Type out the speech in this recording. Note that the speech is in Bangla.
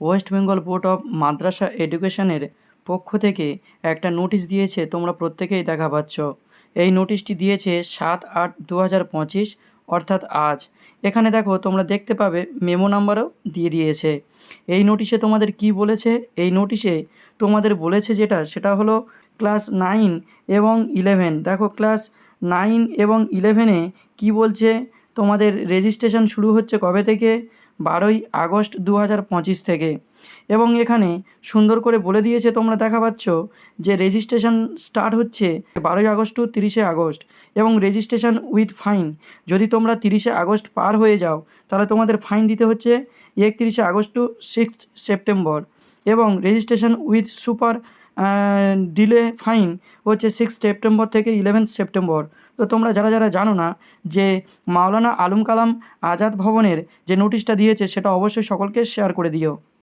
ওয়েস্ট বেঙ্গল বোর্ড অফ মাদ্রাসা এডুকেশনের পক্ষ থেকে একটা নোটিশ দিয়েছে, তোমরা প্রত্যেকেই দেখা পাচ্ছ। এই নোটিশটি দিয়েছে সাত আট দু পঁচিশ, অর্থাৎ আজ। এখানে দেখো, তোমরা দেখতে পাবে, মেমো নাম্বারও দিয়ে দিয়েছে। এই নোটিশে তোমাদের কি বলেছে? এই নোটিশে তোমাদের বলেছে যেটা, সেটা হলো ক্লাস নাইন এবং ইলেভেন। দেখো, ক্লাস নাইন এবং ইলেভেনে কি বলছে? তোমাদের রেজিস্ট্রেশন শুরু হচ্ছে কবে থেকে? বারোই আগস্ট দু হাজার পঁচিশ থেকে। এবং এখানে সুন্দর করে বলে দিয়েছে তোমরা দেখা পাচ্ছ যে রেজিস্ট্রেশন স্টার্ট হচ্ছে বারোই আগস্ট টু তিরিশে আগস্ট। এবং রেজিস্ট্রেশন উইথ ফাইন যদি তোমরা তিরিশে আগস্ট পার হয়ে যাও, তাহলে তোমাদের ফাইন দিতে হচ্ছে একত্রিশে আগস্ট টু সিক্স সেপ্টেম্বর এবং registration with super delay fine হচ্ছে সিক্স সেপ্টেম্বর থেকে ইলেভেন সেপ্টেম্বর তো তোমরা যারা যারা জানো না যে মাওলানা আলম কালাম আজাদ ভবনের যে নোটিশটা দিয়েছে, সেটা অবশ্যই সকলকে শেয়ার করে দিও।